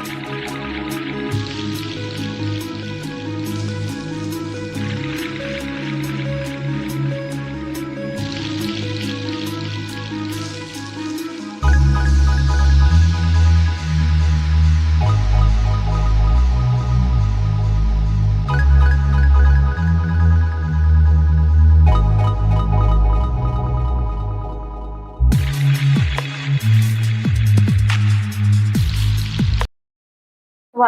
ส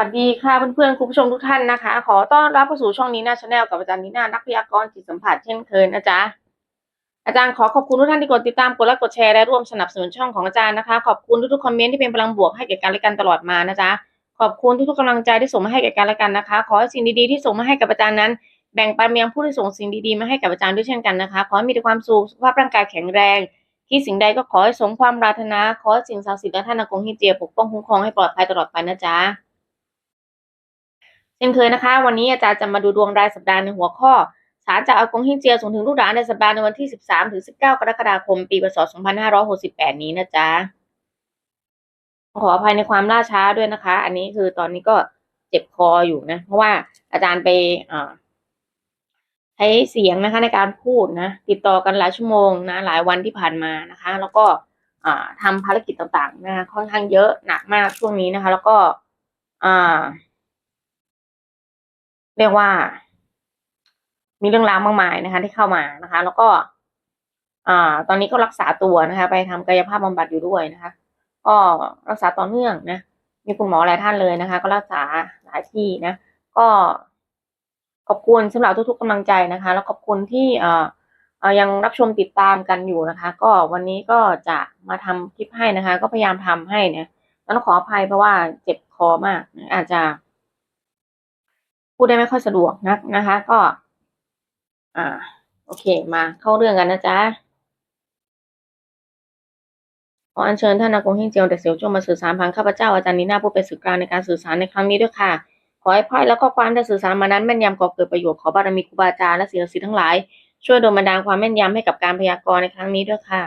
วัสดีค่ะเพื่อนๆคุณผู้ชมทุกท่านนะคะ ขอต้อนรับเข้าสู่ช่องนี้นาชาแนลกับอาจารย์นีนานักพยากรณ์จิตสัมผัสเช่นเคยนะจ๊ะอาจารย์ขอขอบคุณทุกท่านที่กดติดตามกดไลค์กดแชร์และร่วมสนับสนุนช่องของอาจารย์นะคะ ขอบคุณทุกๆคอมเมนต์ที่เป็นพลังบวกให้แก่กันและกันตลอดมานะจ๊ะขอบคุณทุกๆกำลังใจที่ส่งมาให้แก่กันและกันนะคะ ขอให้สิ่งดีๆที่ส่งมาให้กับอาจารย์นั้น แบ่งปันไปยังผู้ที่ส่งสิ่งดีๆมาให้กับอาจารย์ด้วยเช่นกันนะคะ ขอให้มีแต่ความสุขสุขภาพร่างกายแข็งแรงที่สิ่งใดก็ขอให้สมความปรารถนา ขอสิ่งศักดิ์สิทธิ์และท่านอากงฮิเจียปกป้องคุ้มครองให้ปลอดภัยตลอดไปนะจ๊ะ ช่นเคยนะคะ วันนี้อาจารย์จะมาดูดวงรายสัปดาห์ในหัวข้อสารจากอากงฮิเจียส่งถึงลูกหลานในสัปดาห์ในวันที่ 13 ถึง 19 กรกฎาคม ปีพศ 2568 นี้นะจ๊ะ ขออภัยในความล่าช้าด้วยนะคะ อันนี้คือตอนนี้ก็เจ็บคออยู่นะ เพราะว่าอาจารย์ไปใช้เสียงนะคะในการพูดนะ ติดต่อกันหลายชั่วโมงนะ หลายวันที่ผ่านมานะคะ แล้วก็ทำภารกิจต่างๆ นะคะค่อนข้างเยอะหนักมากช่วงนี้นะคะ แล้วก็อ่า เรียกว่า มีเรื่องราวมากมายนะคะ ที่เข้ามานะคะ แล้วก็ อ่า ตอนนี้ก็รักษาตัวนะคะ ไปทำกายภาพบำบัดอยู่ด้วยนะคะ ก็รักษาต่อเนื่องนะมีคุณหมอหลายท่านเลยนะคะ ก็รักษาหลายที่นะ ก็ขอบคุณสำหรับทุกๆกำลังใจนะคะ แล้วขอบคุณที่เอ่อยังรับชมติดตามกันอยู่นะคะ ก็วันนี้ก็จะมาทำคลิปให้นะคะ ก็พยายามทำให้เนี่ยแล้วขออภัยเพราะว่าเจ็บคอมากอาจจะ พูดได้ไม่ค่อยสะดวกนักนะคะ ก็ อ่า โอเค มาเข้าเรื่องกันนะจ๊ะขออัญเชิญท่านอากงเฮงเจียวเด็กเสียวจงมาสื่อสารผ่านข้าพเจ้าอาจารย์นีน่าผู้เป็นสื่อกลางในการสื่อสารในครั้งนี้ด้วยค่ะ ขอให้ไพ่และข้อความที่สื่อสารมานั้นแม่นยำก่อเกิดประโยชน์ขอบารมีครูบาอาจารย์และสิ่งศักดิ์สิทธิ์ทั้งหลาย ช่วยดลบันดาลความแม่นยำให้กับการพยากรณ์ในครั้งนี้ด้วยค่ะ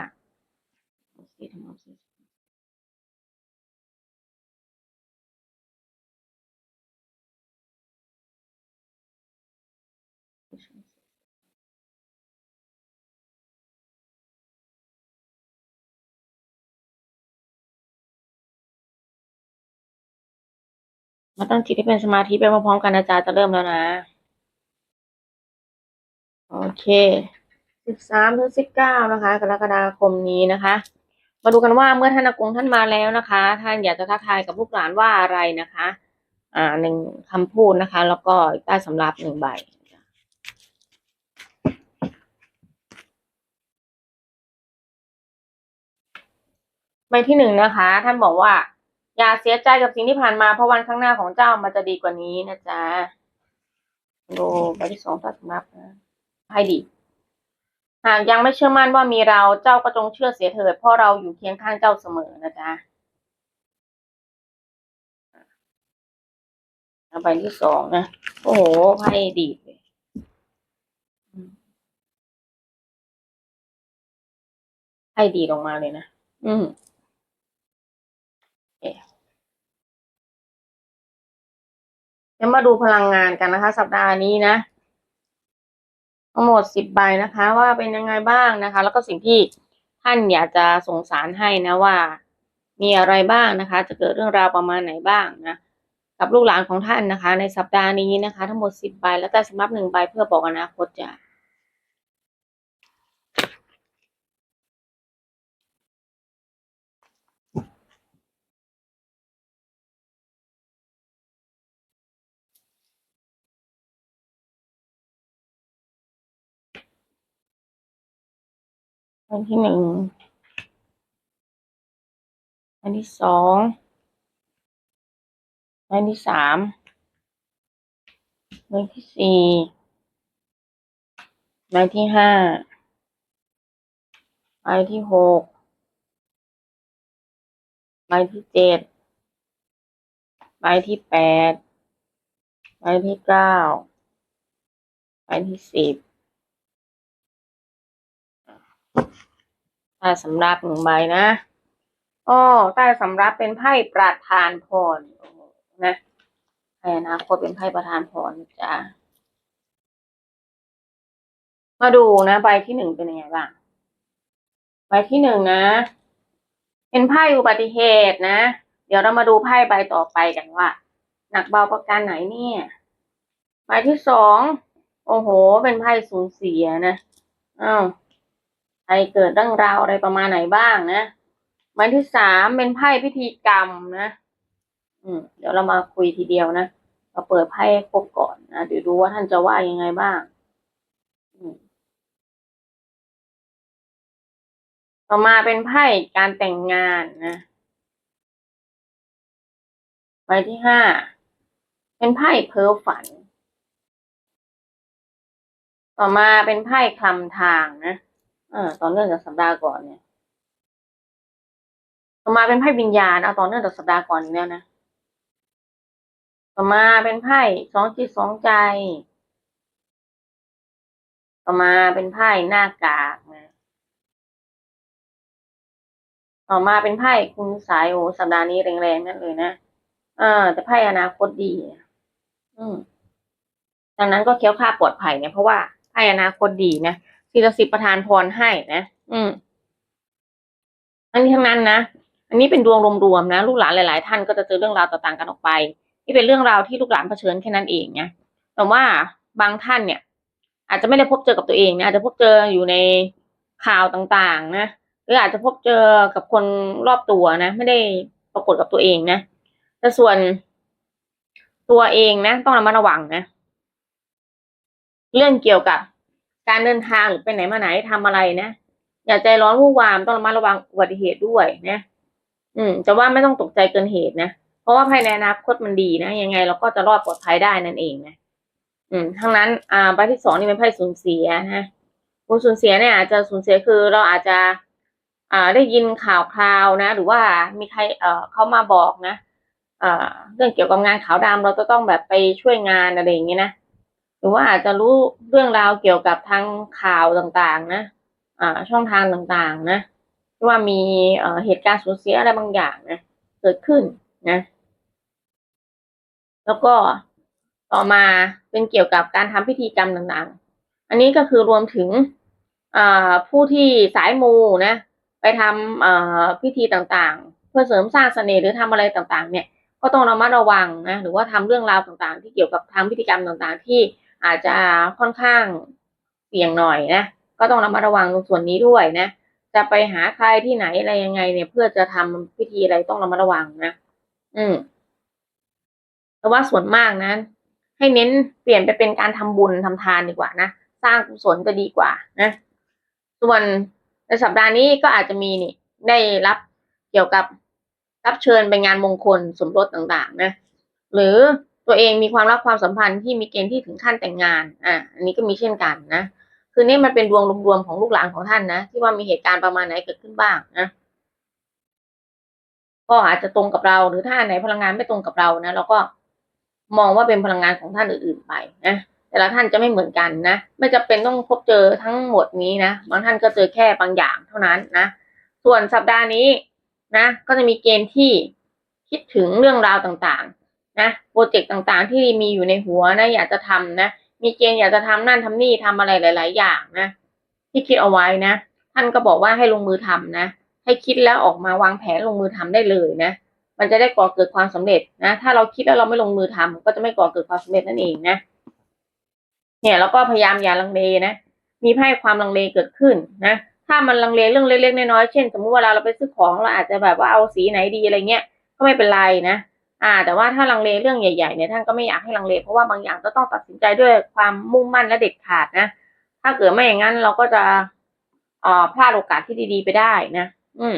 มาตั้งจิตให้เป็นสมาธิไปพร้อมๆกันนะจ๊ะจะเริ่มแล้วนะ โอเคสิบสามถึงสิบเก้านะคะกรกฎาคมนี้นะคะ มาดูกันว่าเมื่อท่านอากงท่านมาแล้วนะคะ ท่านอยากจะทักทายกับลูกหลานว่าอะไรนะคะ อ่าหนึ่งคำพูดนะคะ แล้วก็ใต้สำรับหนึ่งใบใบที่หนึ่งนะคะ ท่านบอกว่า อย่าเสียใจกับสิ่งที่ผ่านมาเพราะวันข้างหน้าของเจ้ามันจะดีกว่านี้นะจ๊ะดูใบที่สองใต้สำรับนะให้ดี หากยังไม่เชื่อมั่นว่ามีเราเจ้าก็จงเชื่อเสียเถิดเพราะเราอยู่เคียงข้างเจ้าเสมอนะจ๊ะเอาใบที่สองนะ โอ้โหไพ่ดีเลยไพ่ดีดออกมาเลยนะ อืม เคเดี๋ยวมาดูพลังงานกันนะคะ สัปดาห์นี้นะ ทั้งหมดสิบใบนะคะ ว่าเป็นยังไงบ้างนะคะ แล้วก็สิ่งที่ท่านอยากจะส่งสารให้นะว่า มีอะไรบ้างนะคะ จะเกิดเรื่องราวประมาณไหนบ้างนะกับลูกหลานของท่านนะคะ ในสัปดาห์นี้นะคะ ทั้งหมดสิบใบแล้วแต่สำหรับหนึ่งใบเพื่อบอกอนาคตจ้ะ อันที่หนึ่ง อันที่สอง อันที่สาม อันที่สี่อันที่ห้า อันที่หกใบที่เจ็ดใบที่แปดใบที่เก้าใบที่สิบ ต้สำรับหนึ่งใบนะอ้อใต้สำรับเป็นไพ่ประธานพรนะไพ่อนาคตเป็นไพ่ประธานพรจ้ามาดูนะใบที่หนึ่งเป็นยังไงบ้างใบที่หนึ่งนะ เป็นไพ่อุบัติเหตุนะ เดี๋ยวเรามาดูไพ่ใบต่อไปกันว่า หนักเบาประการไหนเนี่ยใบที่สองโอ้โห เป็นไพ่สูญเสียนะอ้าว ใครเกิดเรื่องราวอะไรประมาณไหนบ้างนะใบที่สามเป็นไพ่พิธีกรรมนะ อืม เดี๋ยวเรามาคุยทีเดียวนะเราเปิดไพ่ครบก่อนนะเดี๋ยวดูว่าท่านจะว่ายังไงบ้าง อืมต่อมาเป็นไพ่การแต่งงานนะใบที่ห้าเป็นไพ่เพ้อฝัน ต่อมาเป็นไพ่คลำทางนะ ออต่อเนื่องจากสัปดาห์ก่อนเนี่ยต่อมาเป็นไพ่วิญญาณเอาต่อเนื่องจากสัปดาห์ก่อนอีกแล้วนะต่อมาเป็นไพ่สองจิตสองใจ ต่อมาเป็นไพ่หน้ากากนะต่อมาเป็นไพ่คุณสายโอสัปดาห์นี้แรงๆนั่นเลยนะเออแต่ไพ่อนาคตดี อืมดังนั้นก็เคี้ยวค่าปลอดภัยเนี่ยเพราะว่าไพ่อนาคตดีนะ ศิลสิบประทานพรให้นะ อืมทั้งนี้ทั้งนั้นนะ อันนี้เป็นดวงรวมๆนะ ลูกหลานหลาย ๆ ท่านก็จะเจอเรื่องราวต่างๆกันออกไป นี่เป็นเรื่องราวที่ลูกหลานเผชิญแค่นั้นเองนะ แต่ว่าบางท่านเนี่ย อาจจะไม่ได้พบเจอกับตัวเองนะ อาจจะพบเจออยู่ในข่าวต่างๆ นะ หรืออาจจะพบเจอกับคนรอบตัวนะ ไม่ได้ปรากฏกับตัวเองนะ แต่ส่วนตัวเองนะ ต้องระมัดระวังนะ เรื่องเกี่ยวกับ การเดินทางหรือไปไหนมาไหนทำอะไรนะอย่าใจร้อนวู่วามต้องระมัดระวังอุบัติเหตุด้วยนะอืมจะว่าไม่ต้องตกใจเกินเหตุนะเพราะว่าภายในอนาคตมันดีนะยังไงเราก็จะรอดปลอดภัยได้นั่นเองนะอืมทั้งนั้นอ่าใบที่สองนี่เป็นไพ่สูญเสียนะผู้สูญเสียเนี่ยอาจจะสูญเสียคือเราอาจจะ อ่าได้ยินข่าวคราวนะ หรือว่ามีใครเอ่อเขามาบอกนะอ่าเรื่องเกี่ยวกับงานขาวดำเราจะต้องแบบไปช่วยงานอะไรอย่างเงี้ยนะ หรือว่าอาจจะรู้เรื่องราวเกี่ยวกับทางข่าวต่างๆ นะ อ่า ช่องทางต่างๆ นะว่ามีเอ่อเหตุการณ์สูญเสียอะไรบางอย่างนะ เกิดขึ้นนะ แล้วก็ต่อมาเป็นเกี่ยวกับการทำพิธีกรรมต่างๆ อันนี้ก็คือรวมถึงอ่าผู้ที่สายมูนะ ไปทำเอ่อพิธีต่างๆ เพื่อเสริมสร้างเสน่ห์หรือทำอะไรต่างๆ เนี่ย ก็ต้องระมัดระวังนะ หรือว่าทำเรื่องราวต่างๆ ที่เกี่ยวกับทางพิธีกรรมต่างๆ ที่ อาจจะค่อนข้างเสี่ยงหน่อยนะ ก็ต้องระมัดระวังตรงส่วนนี้ด้วยนะ จะไปหาใครที่ไหนอะไรยังไงเนี่ยเพื่อจะทำพิธีอะไรต้องระมัดระวังนะ อืมแต่ว่าส่วนมากนะให้เน้นเปลี่ยนไปเป็นการทำบุญทำทานดีกว่านะ สร้างกุศลจะดีกว่านะ ส่วนในสัปดาห์นี้ก็อาจจะมีนี่ ได้รับเกี่ยวกับรับเชิญไปงานมงคลสมรสต่างๆ นะ หรือ ตัวเองมีความรักความสัมพันธ์ที่มีเกณฑ์ที่ถึงขั้นแต่งงาน อะ อันนี้ก็มีเช่นกันนะ คือนี่มันเป็นดวงรวมๆของลูกหลานของท่านนะ ที่ว่ามีเหตุการณ์ประมาณไหนเกิดขึ้นบ้างนะ ก็อาจจะตรงกับเรา หรือถ้าอันไหนพลังงานไม่ตรงกับเรานะเราก็มองว่าเป็นพลังงานของท่านอื่นๆไปนะ แต่ละท่านจะไม่เหมือนกันนะ ไม่จำเป็นต้องพบเจอทั้งหมดนี้นะ บางท่านก็เจอแค่บางอย่างเท่านั้นนะ ส่วนสัปดาห์นี้นะ ก็จะมีเกณฑ์ที่คิดถึงเรื่องราวต่างๆ นะโปรเจกต์ต่างๆ ที่มีอยู่ในหัวนะอยากจะทำนะ มีเกณฑ์อยากจะทำนั่นทำนี่ทำอะไรหลาย ๆ อย่างนะที่คิดเอาไว้นะ ท่านก็บอกว่าให้ลงมือทำนะ ให้คิดแล้วออกมาวางแผนลงมือทำได้เลยนะ มันจะได้ก่อเกิดความสำเร็จนะ ถ้าเราคิดแล้วเราไม่ลงมือทำก็จะไม่ก่อเกิดความสำเร็จนั่นเองนะ เนี่ยแล้วก็พยายามอย่าลังเลนะ มีไพ่ความลังเลเกิดขึ้นนะ ถ้ามันลังเลเรื่องเล็กๆน้อยๆเช่น สมมุติเวลาเราไปซื้อของเราอาจจะแบบว่าเอาสีไหนดีอะไรเงี้ย ก็ไม่เป็นไรนะ อ่า แต่ว่าถ้าลังเลเรื่องใหญ่ๆเนี่ยท่านก็ไม่อยากให้ลังเลเพราะว่าบางอย่างก็ต้องตัดสินใจด้วยความมุ่งมั่นและเด็ดขาดนะ ถ้าเกิดไม่อย่างนั้นเราก็จะเอ่อพลาดโอกาสที่ดีๆไปได้นะ อืม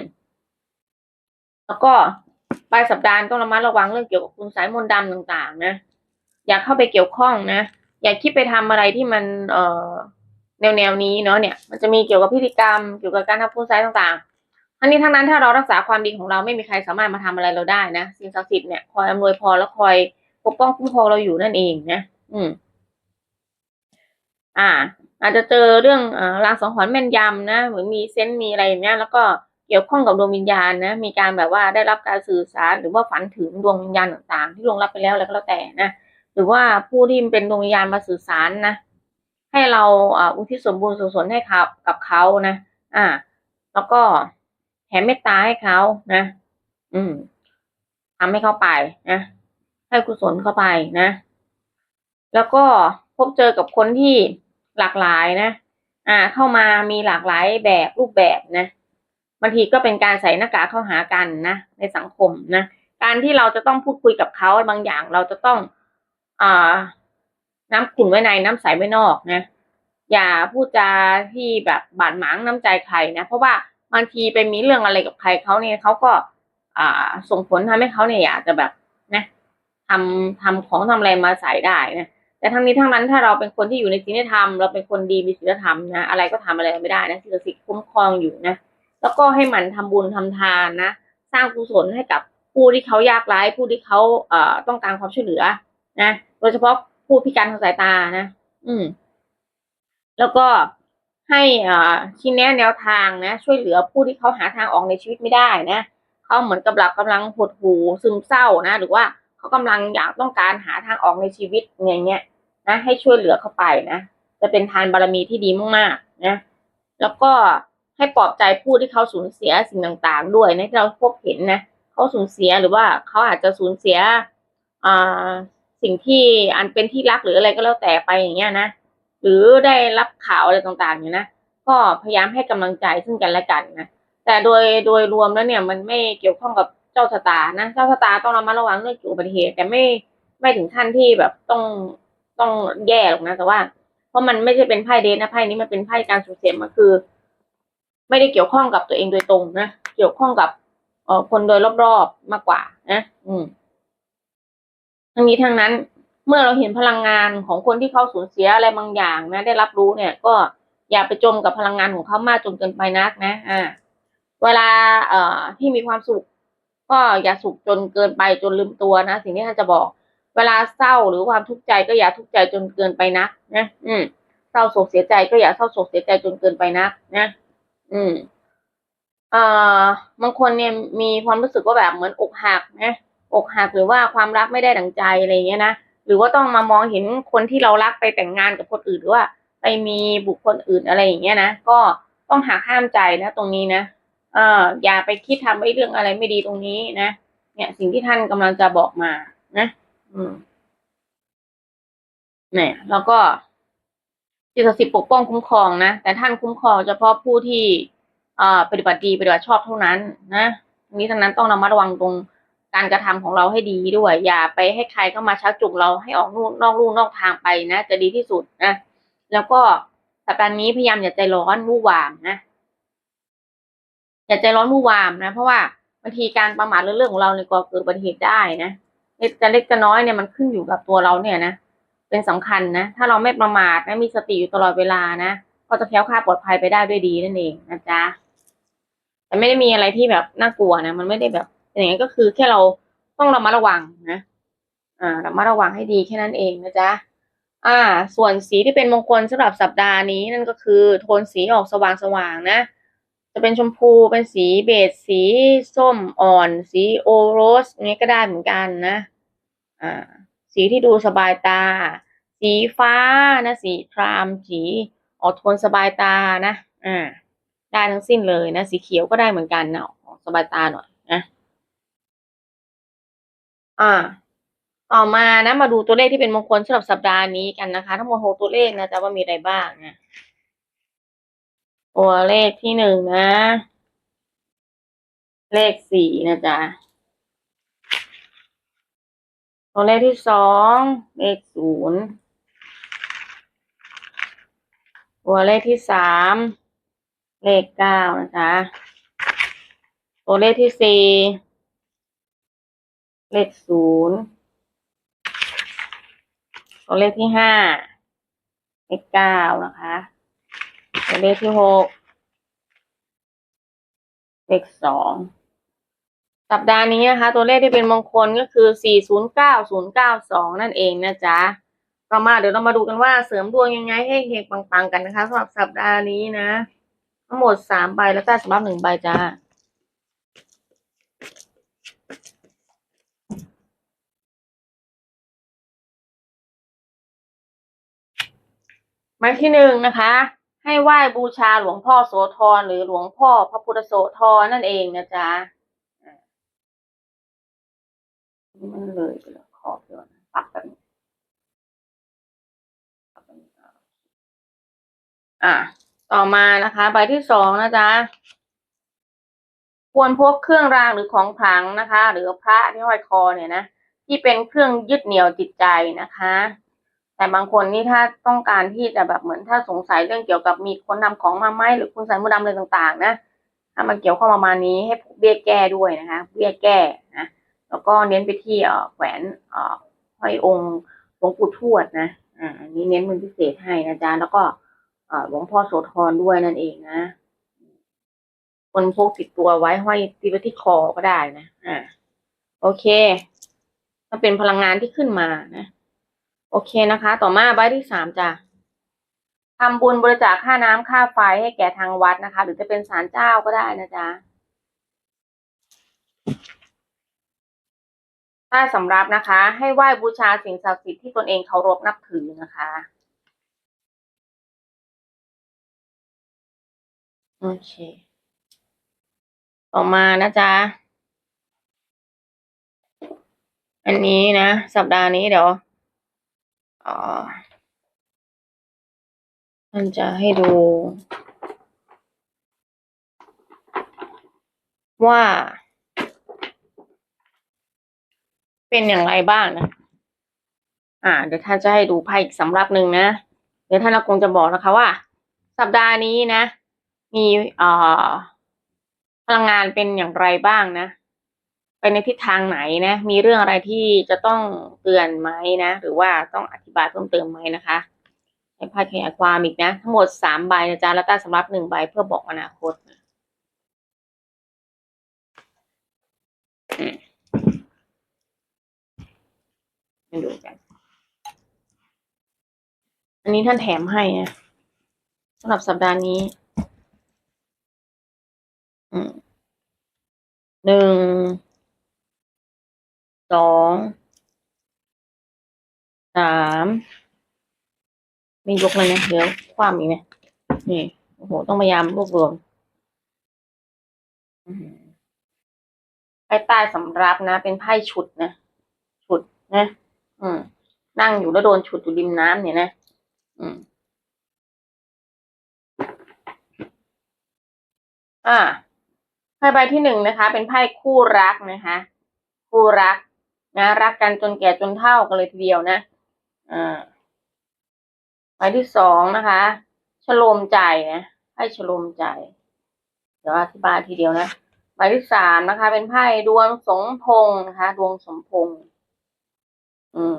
แล้วก็ปลายสัปดาห์ต้องระมัดระวังเรื่องเกี่ยวกับคุณสายมนต์ดำต่างๆ นะ อย่าเข้าไปเกี่ยวข้องนะ อย่าคิดไปทำอะไรที่มัน เอ่อ แนวแนวๆนี้เนาะเนี่ย มันจะมีเกี่ยวกับพิธีกรรม เกี่ยวกับการทำคุณไซต่างๆ ทั้งนี้ทั้งนั้นถ้าเรารักษาความดีของเราไม่มีใครสามารถมาทำอะไรเราได้นะสิ่งศักดิ์สิทธิ์เนี่ยคอยอำนวยพรและคอยปกป้องคุ้มครองเราอยู่นั่นเองนะอืม อ่า อาจจะเจอเรื่องอ่อรางสังหรณ์แม่นยำนะเหมือนมีเซนต์มีอะไรอย่างเงี้ยแล้วก็เกี่ยวข้องกับดวงวิญญาณนะ มีการแบบว่าได้รับการสื่อสารหรือว่าฝันถึงดวงวิญญาณต่างๆ ที่ลงรับไปแล้วอะไรก็แล้วแต่นะหรือว่าผู้ที่เป็นดวงวิญญาณมาสื่อสารนะให้เราอ่าอุทิศส่วนบุญส่วนกุศลให้เขากับเขานะ อ่า แล้วก็ แผ่เมตตาให้เขานะ อืมทำให้เขาไปนะให้กุศลเข้าไปนะ แล้วก็พบเจอกับคนที่หลากหลายนะอ่า เข้ามามีหลากหลายแบบรูปแบบนะบางทีก็เป็นการใส่หน้ากากเข้าหากันนะในสังคมนะการที่เราจะต้องพูดคุยกับเขาบางอย่างเราจะต้องอ่าน้ำขุ่นไว้ในน้ำใสไว้นอกนะอย่าพูดจาที่แบบบาดหมางน้ำใจใครนะ เพราะว่า บางทีไปมีเรื่องอะไรกับใครเขาเนี่ยเขาก็ อ่า ส่งผลทำให้เขาเนี่ยอยากจะแบบนะทำทำของทำอะไรมาใส่ได้นะแต่ทั้งนี้ทั้งนั้นถ้าเราเป็นคนที่อยู่ในศีลธรรม เราเป็นคนดีมีศีลธรรมนะอะไรก็ทำอะไรไม่ได้นะศักดิ์สิทธิ์คุ้มครองอยู่นะแล้วก็ให้หมันทำบุญทำทานนะสร้างกุศลให้กับผู้ที่เขายากไร้ผู้ที่เขาเอ่อต้องการความช่วยเหลือ นะโดยเฉพาะผู้พิการทางสายตานะ อืม แล้วก็ ให้อ่าชี้แนะแนวทางนะ ช่วยเหลือผู้ที่เขาหาทางออกในชีวิตไม่ได้นะเขาเหมือนกับหลับกำลังหดหูซึมเศร้านะ หรือว่าเขากำลังอยากต้องการหาทางออกในชีวิตอย่างเงี้ยนะ ให้ช่วยเหลือเขาไปนะจะเป็นทานบารมีที่ดีมากๆนะ แล้วก็ให้ปลอบใจผู้ที่เขาสูญเสียสิ่งต่างๆ ด้วยนะที่เราพบเห็นนะเขาสูญเสียหรือว่าเขาอาจจะสูญเสียอ่าสิ่งที่อันเป็นที่รักหรืออะไรก็แล้วแต่ไปอย่างเงี้ยนะ หรือได้รับข่าวอะไรต่างๆเนี่ยนะก็พยายามให้กำลังใจซึ่งกันและกันนะแต่โดยโดยรวมแล้วเนี่ยมันไม่เกี่ยวข้องกับเจ้าชะตานะเจ้าชะตาต้องระมัดระวังเรื่องอุบัติเหตุ แต่ไม่ไม่ถึงขั้นที่แบบต้องต้องแย่หรอกนะแต่ว่า เพราะมันไม่ใช่เป็นไพ่เดทนะไพ่นี้มันเป็นไพ่การสูญเสียมันคือ ไม่ได้เกี่ยวข้องกับตัวเองโดยตรงนะเกี่ยวข้องกับเอ่อคนโดยรอบๆมากกว่านะอืมทั้งนี้ทั้งนั้น เมื่อเราเห็นพลังงานของคนที่เขาสูญเสียอะไรบางอย่างนะ ได้รับรู้เนี่ย ก็อย่าไปจมกับพลังงานของเขามากจนเกินไปนักนะอ่าเวลาเอ่อที่มีความสุข ก็อย่าสุขจนเกินไปจนลืมตัวนะสิ่งที่ท่านจะบอก เวลาเศร้าหรือความทุกข์ใจก็อย่าทุกข์ใจจนเกินไปนักนะอืมเศร้าโศกเสียใจก็อย่าเศร้าโศกเสียใจจนเกินไปนักนะอืมเอ่อบางคนเนี่ยมีความรู้สึกว่าแบบเหมือนอกหักนะอกหักหรือว่าความรักไม่ได้ดังใจอะไรเงี้ยนะ หรือว่าต้องมามองเห็นคนที่เรารักไปแต่งงานกับคนอื่นหรือว่า ไปมีบุคคลอื่นอะไรอย่างเงี้ยนะก็ต้องหักห้ามใจนะตรงนี้นะเอออย่าไปคิดทำไอ้เรื่องอะไรไม่ดีตรงนี้นะเนี่ยสิ่งที่ท่านกำลังจะบอกมานะ อืมเนี่ยแล้วก็จิตศักดิ์สิทธิ์ปกป้องคุ้มครองนะแต่ท่านคุ้มครองเฉพาะผู้ที่เอ่อปฏิบัติดีปฏิบัติชอบเท่านั้น นะนี้ทั้งนั้นต้องระมัดระวังตรง การกระทำของเราให้ดีด้วย อย่าไปให้ใครเข้ามาชักจูงเราให้ออกนู่นอกลู่นอกทางไปนะจะดีที่สุดนะแล้วก็สัปดาห์นี้พยายามอย่าใจร้อนวู่วามนะอย่าใจร้อนวู่วามนะ เพราะว่าบางทีการประมาทเรื่องของเราเนี่ยก็เกิดอุบัติเหตุได้นะเล็กจะเล็กจะน้อยเนี่ยมันขึ้นอยู่กับตัวเราเนี่ยนะเป็นสำคัญนะ ถ้าเราไม่ประมาทนะมีสติอยู่ตลอดเวลานะก็จะแคล้วคลาดปลอดภัยไปได้ด้วยดีนั่นเองนะจ๊ะแต่ไม่ได้มีอะไรที่แบบน่ากลัวนะ มันไม่ได้แบบ อย่างนี้ก็คือแค่เราต้องระมัดระวังนะอ่าระมัดระวังให้ดีแค่นั้นเองนะจ๊ะอ่า ส่วนสีที่เป็นมงคลสำหรับสัปดาห์นี้นั่นก็คือ โทนสีออกสว่างๆนะ จะเป็นชมพูเป็นสีเบจสีส้มอ่อน สีโอโรสนี้ก็ได้เหมือนกันนะอ่าสีที่ดูสบายตา สีฟ้านะ สีครามสีออกโทนสบายตานะอ่าได้ทั้งสิ้นเลยนะ สีเขียวก็ได้เหมือนกันเนาะสบายตาหน่อย อ่า ต่อมานะ มาดูตัวเลขที่เป็นมงคลสำหรับสัปดาห์นี้กันนะคะ ทั้งหมดหกตัวเลขนะจ๊ะว่ามีอะไรบ้างนะตัวเลขที่หนึ่งนะ เลขสี่นะจ๊ะตัวเลขที่สองเลขศูนย์ตัวเลขที่สามเลขเก้านะจ๊ะตัวเลขที่สี่ เลขศูนย์ตัวเลขที่ห้าเลขเก้านะคะ ตัวเลขที่หกเลขสองสัปดาห์นี้นะคะ ตัวเลขที่เป็นมงคลก็คือสี่ศูนย์เก้าศูนย์เก้าสองนั่นเองนะจ๊ะต่อมาเดี๋ยวเรามาดูกันว่าเสริมดวงยังไงให้เฮงปังๆกันนะคะสำหรับสัปดาห์นี้นะ ทั้งหมดสามใบแล้วก็สำหรับหนึ่งใบจ้า หมายที่หนึ่งนะคะ ให้ไหว้บูชาหลวงพ่อโสธรหรือหลวงพ่อพระพุทธโสธรนั่นเองนะจ๊ะนี่มันเลยไปแล้วขอบเดียวนะปรับแบบนี้ปอะอะต่อมานะคะใบที่สองนะจ๊ะควรพกเครื่องรางหรือของขลังนะคะ หรือพระที่ห้อยคอเนี่ยนะที่เป็นเครื่องยึดเหนี่ยวจิตใจนะคะ แต่บางคนนี่ถ้าต้องการที่จะแบบเหมือนถ้าสงสัยเรื่องเกี่ยวกับมีคนนำของมาไหมหรือคุณใส่มดดำอะไรต่างๆ นะถ้ามันเกี่ยวข้องประมาณนี้ให้พกเบี้ยแก้ด้วยนะคะเบี้ยแก้นะแล้วก็เน้นไปที่แหวนห้อยองค์หลวงปู่ทวดนะอ่าอันนี้เน้นเป็นพิเศษให้นะจ๊ะแล้วก็หลวงพ่อโสธรด้วยนั่นเองนะคนพกติดตัวไว้ห้อยติดไว้ที่คอก็ได้นะอ่าโอเคมันเป็นพลังงานที่ขึ้นมานะ โอเคนะคะ ต่อมาใบที่สามจ้ะทำบุญบริจาคค่าน้ำค่าไฟให้แก่ทางวัดนะคะ หรือจะเป็นศาลเจ้าก็ได้นะจ๊ะใต้สำรับนะคะ ให้ไหว้บูชาสิ่งศักดิ์สิทธิ์ที่ตนเองเคารพนับถือนะคะ โอเค ต่อมานะจ๊ะ อันนี้นะ สัปดาห์นี้เดี๋ยว มันจะให้ดู ว่า เป็นอย่างไรบ้างนะ อ่า เดี๋ยวท่านจะให้ดูไพ่อีกสำรับหนึ่งนะ เดี๋ยวท่านอากงจะบอกนะคะว่า สัปดาห์นี้นะ มีเอ่อพลังงานเป็นอย่างไรบ้างนะ ไปในทิศทางไหนนะ มีเรื่องอะไรที่จะต้องเตือนไหมนะ หรือว่าต้องอธิบายเพิ่มเติมไหมนะคะให้ไพ่ขยายความอีกนะ ทั้งหมดสามใบนะจ๊ะแล้วใต้สำรับหนึ่งใบเพื่อบอกอนาคตนะมมาดูกัน อันนี้ท่านแถมให้นะสำหรับสัปดาห์นี้อืมหนึ่ง สองสามไม่ยกเลยนะเดี๋ยวความอีกนะนี่โอ้โหต้องพยายามรวบรวมไพ่ใต้สำรับนะ เป็นไพ่ฉุดนะฉุดนะ อืม นั่งอยู่แล้วโดนฉุดอยู่ริมน้ำเนี่ยนะ อืม อ่าไพ่ใบที่หนึ่งนะคะ เป็นไพ่คู่รักนะคะ คู่รัก นะรักกันจนแก่จนเฒ่ากันเลยทีเดียวนะอ่าใบที่สองนะคะชโลมใจนะไพ่ชโลมใจ เดี๋ยวอธิบายทีเดียวนะใบที่สามนะคะ เป็นไพ่ดวงสมพงษ์นะคะ ดวงสมพงษ์อืม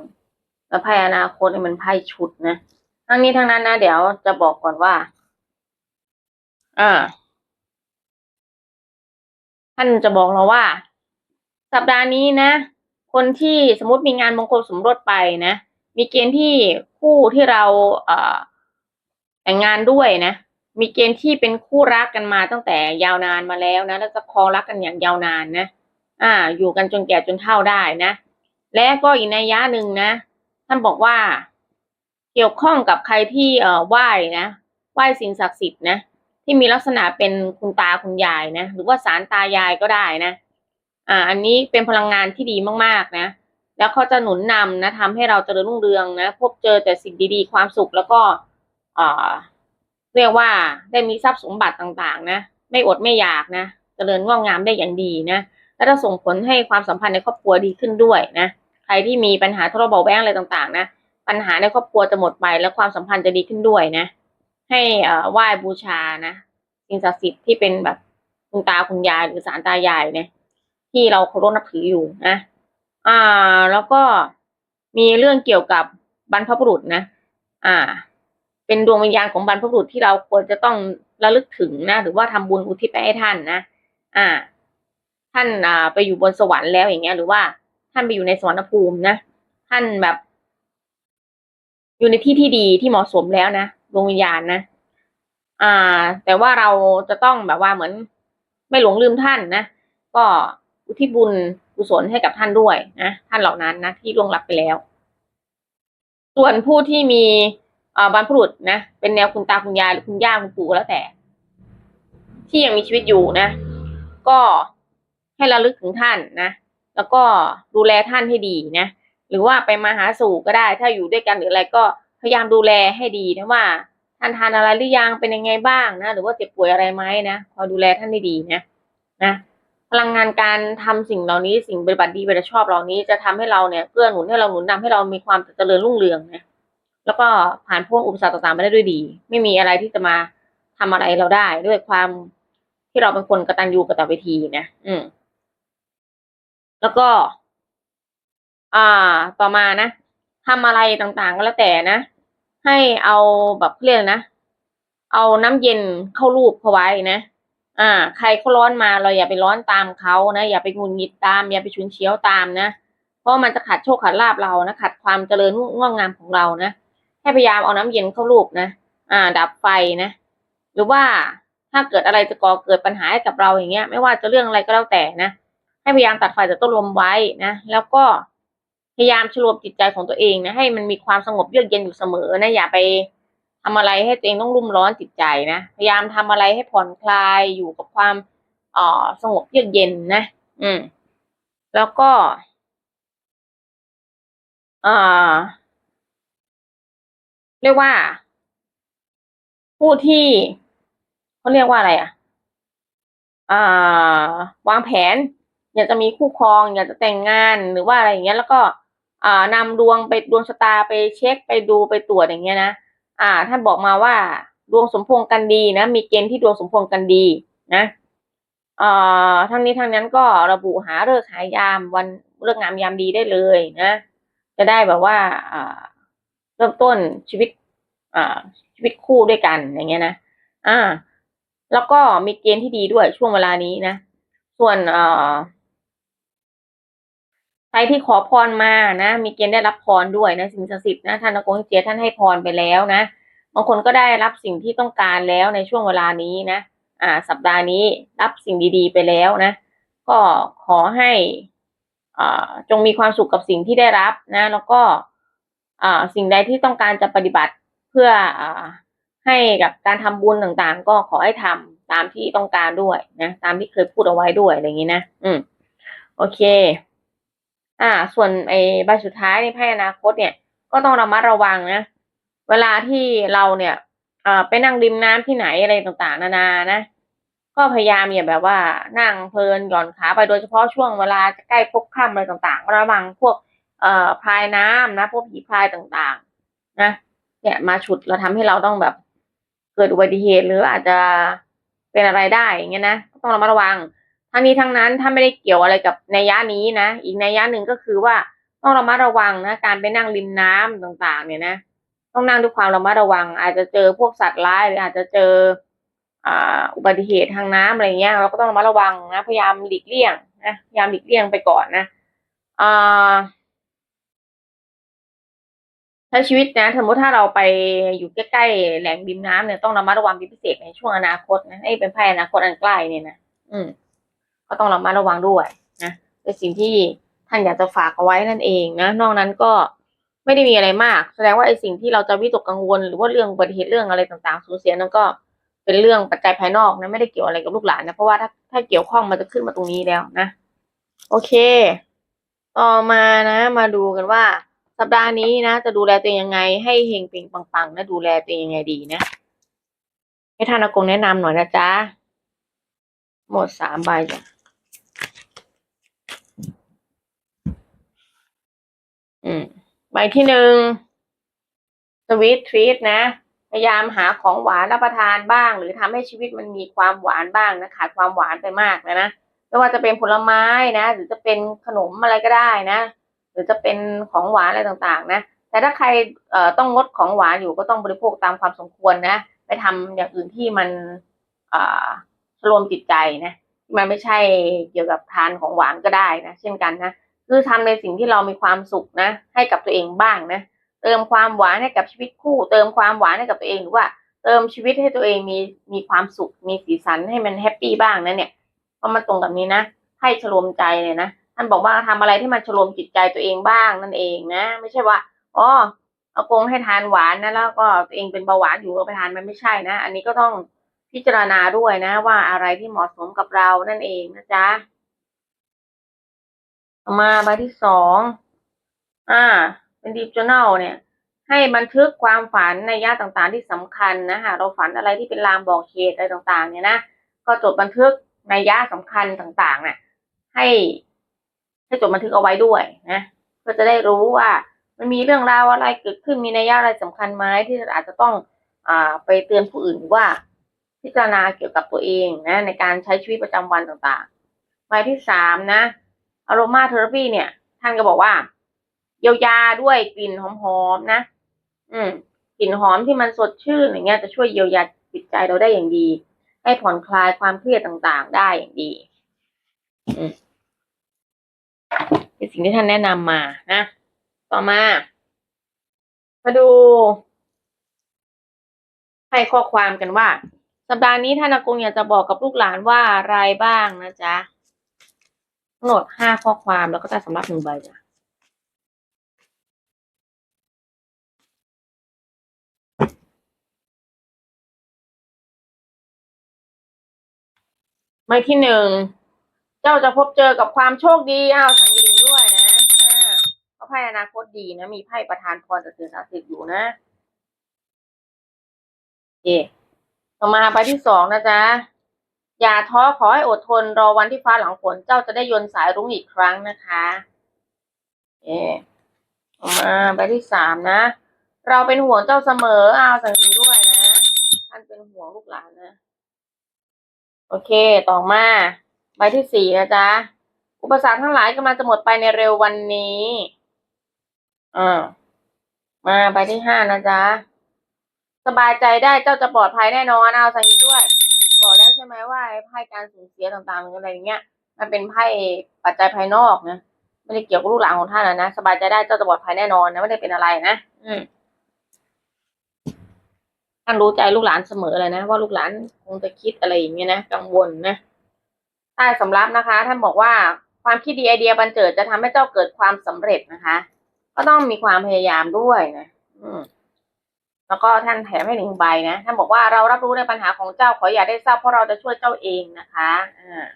แล้วไพ่อนาคตนี่มันไพ่ชุดนะทั้งนี้ทั้งนั้นนะเดี๋ยวจะบอกก่อนว่า อ่า ท่านจะบอกเราว่า สัปดาห์นี้นะ คนที่สมมติมีงานมงคลสมรสไปนะ มีเกณฑ์ที่คู่ที่เราเอ่อแต่งงานด้วยนะ มีเกณฑ์ที่เป็นคู่รักกันมาตั้งแต่ยาวนานมาแล้วนะ แล้วจะครองรักกันอย่างยาวนานนะ อ่า อยู่กันจนแก่จนเฒ่าได้นะ และก็อีกในยยะหนึ่งนะ ท่านบอกว่า เกี่ยวข้องกับใครที่เอ่อไหว้นะ ไหว้สิ่งศักดิ์สิทธิ์นะ ที่มีลักษณะเป็นคุณตาคุณยายนะ หรือว่าสารตายายก็ได้นะ อ่า อันนี้เป็นพลังงานที่ดีมากๆนะ แล้วเขาจะหนุนนำนะทำให้เราเจริญรุ่งเรืองนะ พบเจอแต่สิ่งดีๆ ความสุขแล้วก็อ่าเรียกว่าได้มีทรัพย์สมบัติต่างๆ นะ ไม่อดไม่อยากนะ เจริญงอกงามได้อย่างดีนะ และจะส่งผลให้ความสัมพันธ์ในครอบครัวดีขึ้นด้วยนะ ใครที่มีปัญหาทะเลาะเบาะแว้งอะไรต่างๆ นะ ปัญหาในครอบครัวจะหมดไปและความสัมพันธ์จะดีขึ้นด้วยนะ ให้อ่าไหว้บูชานะสิ่งศักดิ์สิทธิ์ที่เป็นแบบคุณตาคุณยายหรือสารตายายเนี่ย ที่เราเคารพนับถืออยู่นะ อ่า แล้วก็มีเรื่องเกี่ยวกับบรรพบุรุษนะ อ่า เป็นดวงวิญญาณของบรรพบุรุษที่เราควรจะต้องระลึกถึงนะ หรือว่าทำบุญอุทิศไปให้ท่านนะ อ่า ท่านอ่าไปอยู่บนสวรรค์แล้วอย่างเงี้ย หรือว่าท่านไปอยู่ในสวรรภูมินะ ท่านแบบ อยู่ในที่ที่ดีที่เหมาะสมแล้วนะดวงวิญญาณนะอ่า แต่ว่าเราจะต้องแบบว่าเหมือน ไม่หลงลืมท่านนะ ก็ อุทิศบุญกุศลให้กับท่านด้วยนะท่านเหล่านั้นนะที่ล่วงลับไปแล้ว ส่วนผู้ที่มีอ่าบรรพบุรุษนะ เป็นแนวคุณตาคุณยายหรือคุณย่าคุณปู่แล้วแต่ ที่ยังมีชีวิตอยู่นะ ก็ให้ระลึกถึงท่านนะ แล้วก็ดูแลท่านให้ดีนะ หรือว่าไปมาหาสู่ก็ได้ ถ้าอยู่ด้วยกันหรืออะไรก็พยายามดูแลให้ดีนะว่าท่านทานอะไรหรือยังเป็นยังไงบ้างนะ หรือว่าเจ็บป่วยอะไรไหมนะคอยดูแลท่านให้ดีนะนะ พลังงานการทำสิ่งเหล่านี้สิ่งปฏิบัติดีปฏิบัติชอบเหล่านี้จะทำให้เราเนี่ยเกื้อหนุนให้เราหนุนนำให้เรามีความเจริญรุ่งเรืองนะแล้วก็ผ่านพ้นอุปสรรคต่างๆมาได้ด้วยดี ไม่มีอะไรที่จะมาทำอะไรเราได้ด้วยความที่เราเป็นคนกระตัญญูกระตเวทีนะอืม แล้วก็ อ่า ต่อมานะทำอะไรต่างๆก็แล้วแต่นะให้เอาแบบเรียกอะไรนะเอาน้ำเย็นเข้ารูปเขาไว้นะ อ่า ใครเขาร้อนมาเราอย่าไปร้อนตามเขานะ อย่าไปงุนงิดตาม อย่าไปชุนเฉียวตามนะ เพราะมันจะขัดโชคขัดลาบเรานะ ขัดความเจริญงอกงามของเรานะให้พยายามเอาน้ำเย็นเข้ารูปนะ อ่า ดับไฟนะ หรือว่าถ้าเกิดอะไรจะก่อเกิดปัญหาให้กับเราอย่างเงี้ย ไม่ว่าจะเรื่องอะไรก็แล้วแต่นะ ให้พยายามตัดไฟจากต้นลมไว้นะ แล้วก็พยายามชโลมจิตใจของตัวเองนะ ให้มันมีความสงบเยือกเย็นอยู่เสมอนะ อย่าไป ทำอะไรให้ตัวเองต้องรุ่มร้อนจิตใจนะพยายามทำอะไรให้ผ่อนคลายอยู่กับความอ่อสงบเยือกเย็นนะอืม แล้วก็เอ่อเรียกว่า ผู้ที่เขาเรียกว่าอะไรอะอ่าวางแผน อยากจะมีคู่ครอง อยากจะแต่งงานหรือว่าอะไรอย่างเงี้ย แล้วก็อ่านำดวงไปดวงชะตาไปเช็คไปดูไปตรวจอย่างเงี้ยนะ อ่า ท่านบอกมาว่า ดวงสมพงษ์กันดีนะ มีเกณฑ์ที่ดวงสมพงษ์กันดีนะเอ่อทั้งนี้ทั้งนั้นก็ระบุหาฤกษ์หายามวันเลิกงามยามดีได้เลยนะ จะได้แบบว่าอ่าเริ่มต้นชีวิตอ่าชีวิตคู่ด้วยกันอย่างเงี้ยนะอ่า แล้วก็มีเกณฑ์ที่ดีด้วยช่วงเวลานี้นะ ส่วนเอ่อ ใครที่ขอพรมานะ มีเกณฑ์ได้รับพรด้วยนะสิ่งศักดิ์สิทธิ์นะท่านอากงเจียท่านให้พรไปแล้วนะบางคนก็ได้รับสิ่งที่ต้องการแล้วในช่วงเวลานี้นะอ่า สัปดาห์นี้รับสิ่งดีๆ ไปแล้วนะ ก็ขอให้อ่าจงมีความสุขกับสิ่งที่ได้รับนะ แล้วก็อ่าสิ่งใดที่ต้องการจะปฏิบัติเพื่ออ่าให้กับการทำบุญต่างๆ ก็ขอให้ทำตามที่ต้องการด้วยนะ ตามที่เคยพูดเอาไว้ด้วยอะไรอย่างนี้นะ อืม โอเค อ่า ส่วนไอ้ใบสุดท้ายในไพ่อนาคตเนี่ย ก็ต้องระมัดระวังนะ เวลาที่เราเนี่ยเอ่อไปนั่งริมน้ำที่ไหนอะไรต่างๆ นานานะ ก็พยายามอย่าแบบว่านั่งเพลินหย่อนขาไปโดยเฉพาะช่วงเวลาใกล้พบค่ำอะไรต่างๆก็ระวังพวกเอ่อพายน้ำนะ พวกผีพายต่างๆ นะเนี่ยมาฉุดเราทำให้เราต้องแบบเกิดอุบัติเหตุหรืออาจจะเป็นอะไรได้อย่างเงี้ยนะก็ต้องระมัดระวัง ทั้งนี้ทั้งนั้นถ้าไม่ได้เกี่ยวอะไรกับในยะนี้นะ อีกในยะหนึ่งก็คือว่าต้องระมัดระวังนะ การไปนั่งริมน้ำต่างๆ เนี่ยนะ ต้องนั่งด้วยความระมัดระวัง อาจจะเจอพวกสัตว์ร้ายหรืออาจจะเจออุบัติเหตุทางน้ำอะไรเงี้ยเราก็ต้องระมัดระวังนะพยายามหลีกเลี่ยงนะพยายามหลีกเลี่ยงไปก่อนนะอ่าใช้ชีวิตนะสมมติถ้าเราไปอยู่ใกล้ๆแหล่งริมน้ำเนี่ยต้องระมัดระวังเป็นพิเศษในช่วงอนาคตนะไอ้เป็นไพ่อนาคตอันใกล้เนี่ยนะอืม ก็ต้องระมัดระวังด้วยนะเป็นสิ่งที่ท่านอยากจะฝากเอาไว้นั่นเองนะ นอกนั้นก็ไม่ได้มีอะไรมาก แสดงว่าไอ้สิ่งที่เราจะวิตกกังวล หรือว่าเรื่องอุบัติเหตุเรื่องอะไรต่างๆ สูญเสียนั้นก็เป็นเรื่องปัจจัยภายนอกนะไม่ได้เกี่ยวอะไรกับลูกหลานนะเพราะว่าถ้าถ้าเกี่ยวข้องมันจะขึ้นมาตรงนี้แล้วนะ โอเค ต่อมานะ มาดูกันว่า สัปดาห์นี้นะ จะดูแลตัวเองยังไง ให้เฮงเป่งปังๆนะดูแลตัวเองยังไงดีนะให้ท่านอากงแนะนำหน่อยนะจ๊ะหมดสามใบจ้ะ อืมใบที่หนึ่งสวีททรีตนะ พยายามหาของหวานรับประทานบ้าง หรือทำให้ชีวิตมันมีความหวานบ้างนะขาดความหวานไปมากเลยนะไม่ว่าจะเป็นผลไม้นะ หรือจะเป็นขนมอะไรก็ได้นะ หรือจะเป็นของหวานอะไรต่างๆ นะ แต่ถ้าใครเอ่อต้องงดของหวานอยู่ก็ต้องบริโภคตามความสมควรนะ ไปทำอย่างอื่นที่มันเอ่าชโลมจิตใจนะ มันไม่ใช่เกี่ยวกับทานของหวานก็ได้นะ เช่นกันนะ คือทำในสิ่งที่เรามีความสุขนะ ให้กับตัวเองบ้างนะ เติมความหวานให้กับชีวิตคู่ เติมความหวานให้กับตัวเองหรือว่า เติมชีวิตให้ตัวเองมีมีความสุข มีสีสันให้มันแฮปปี้บ้างนะเนี่ยเพราะมันตรงกับนี้นะให้ชโลมใจเลยนะท่านบอกว่าทำอะไรที่มันชโลมจิตใจตัวเองบ้างนั่นเองนะ ไม่ใช่ว่าอ๋อเอากงให้ทานหวานนะแล้วก็ตัวเองเป็นเบาหวานอยู่ก็ไปทานมันไม่ใช่นะ อันนี้ก็ต้องพิจารณาด้วยนะ ว่าอะไรที่เหมาะสมกับเรานั่นเองนะจ๊ะ มาใบที่สองอ่า เป็นดีจ o น n ลเนี่ย ให้บันทึกความฝันในยะต่างๆที่สำคัญนะหากเราฝันอะไรที่เป็นลางบอกเหตุอะไรต่างๆ เนี่ยนะก็จดบันทึกในยะสำคัญต่างๆ เนี่ยให้ให้จดบันทึกเอาไว้ด้วยนะเพื่อจะได้รู้ว่ามันมีเรื่องราวอะไรเกิดขึ้นมีนัยยะอะไรสำคัญไหมที่อาจจะต้องอ่าไปเตือนผู้อื่นว่า พิจารณาเกี่ยวกับตัวเองนะในการใช้ชีวิตประจำวันต่างๆใบที่สามนะ อารมาเทอราปีเนี่ย ท่านก็บอกว่า เยียวยาด้วยกลิ่นหอมๆนะ อืมกลิ่นหอมที่มันสดชื่นอย่างเงี้ยจะช่วยเยียวยาจิตใจเราได้อย่างดี ให้ผ่อนคลายความเครียดต่างๆ ได้อย่างดี อืมเป็นสิ่งที่ท่านแนะนำมานะ ต่อมา มาดู ให้ข้อความกันว่า สัปดาห์นี้ท่านอากงอยากจะบอกกับลูกหลานว่าอะไรบ้างนะจ๊ะ ทั้งหมดห้าข้อความแล้วก็ได้สำหรับหนึ่งใบจ้ะใบที่หนึ่ง เจ้าจะพบเจอกับความโชคดีอ้าวสังยิงด้วยนะอ่าเพราะไพ่อนาคตดีนะ มีไพ่ประธานพรจากสิ่งศักดิ์สิทธิ์อยู่นะโอเคต่อมาใบที่สองนะจ๊ะ อย่าท้อขอให้อดทนรอวันที่ฟ้าหลังฝนเจ้าจะได้ยนสายรุ้งอีกครั้งนะคะโอเคต่อมาใบที่สามนะ เราเป็นห่วงเจ้าเสมออาสังยิงด้วยนะท่านเป็นห่วงลูกหลานนะ โอเคต่อมาใบที่สี่นะจ๊ะอุปสรรคทั้งหลายกำลังจะหมดไปในเร็ววันนี้อ่ามาใบที่ห้านะจ๊ะสบายใจได้เจ้าจะปลอดภัยแน่นอนเอาสังเกตด้วย ช่ไหมว่าไพ่การสูญเสียต่างๆอะไรอย่างเงี้ย มันเป็นไพ่ปัจจัยภายนอกนะไม่ได้เกี่ยวกับลูกหลานของท่านนะนะสบายใจได้เจ้าจะปลอดภัยแน่นอนนะไม่ได้เป็นอะไรนะอืมท่านรู้ใจลูกหลานเสมอเลยนะว่าลูกหลานคงจะคิดอะไรอย่างเงี้ยนะกังวลนะใต้สำรับนะคะ ท่านบอกว่าความคิดดีไอเดียบันเจิดจะทำให้เจ้าเกิดความสำเร็จนะคะ ก็ต้องมีความพยายามด้วยนะ อืม แล้วก็ท่านแถมให้หนึ่งใบนะท่านบอกว่าเรารับรู้ในปัญหาของเจ้าขออย่าได้เศร้าเพราะเราจะช่วยเจ้าเองนะคะอ่า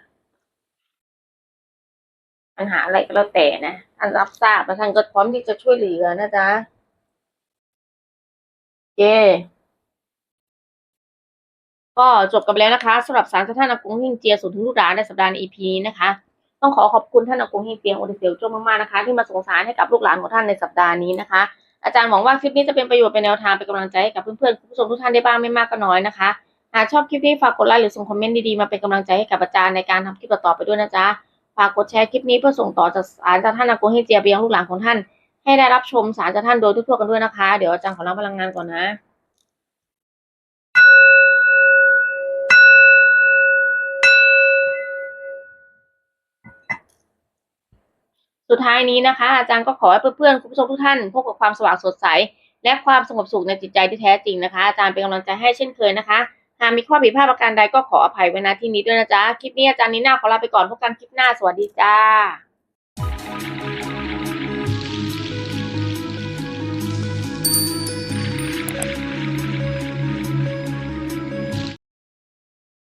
ปัญหาอะไรก็แล้วแต่นะท่านรับทราบแล้วท่านก็พร้อมที่จะช่วยเหลือนะจ๊ะโอเคก็จบกันแล้วนะคะสำหรับสารท่านอากงฮิงเจียส่งถึงลูกหลานในสัปดาห์ใน EP นี้นะคะ ต้องขอขอบคุณท่านอากงฮิงเปียงโอเดเซลโจ้มากๆนะคะ ที่มาส่งสารให้กับลูกหลานของท่านในสัปดาห์นี้นะคะ อาจารย์หวังว่าคลิปนี้จะเป็นประโยชน์เป็นแนวทางเป็นกำลังใจให้กับเพื่อนๆคุณผู้ชมทุกท่านได้บ้างไม่มากก็น้อยนะคะหากชอบคลิปนี้ฝากกดไลค์หรือส่งคอมเมนต์ดีๆมาเป็นกำลังใจให้กับอาจารย์ในการทำคลิปต่อๆไปด้วยนะจ๊ะฝากกดแชร์คลิปนี้เพื่อส่งต่อจากสารจากท่านอากงให้เจียไปยังลูกหลานของท่าน ให้ได้รับชมสารจากท่านโดยทั่วๆกันด้วยนะคะ เดี๋ยวอาจารย์ขอรับพลังงานก่อนนะ สุดท้ายนี้นะคะ อาจารย์ก็ขอให้เพื่อนๆคุณผู้ชมทุกท่านพบกับความสว่างสดใส และความสงบสุขในจิตใจที่แท้จริงนะคะ อาจารย์เป็นกำลังใจให้เช่นเคยนะคะ หากมีข้อผิดพลาดประการใดก็ขออภัยไว้ณที่นี้ด้วยนะจ๊ะ คลิปนี้อาจารย์นีน่าขอลาไปก่อนพบกันคลิปหน้าสวัสดีจ้า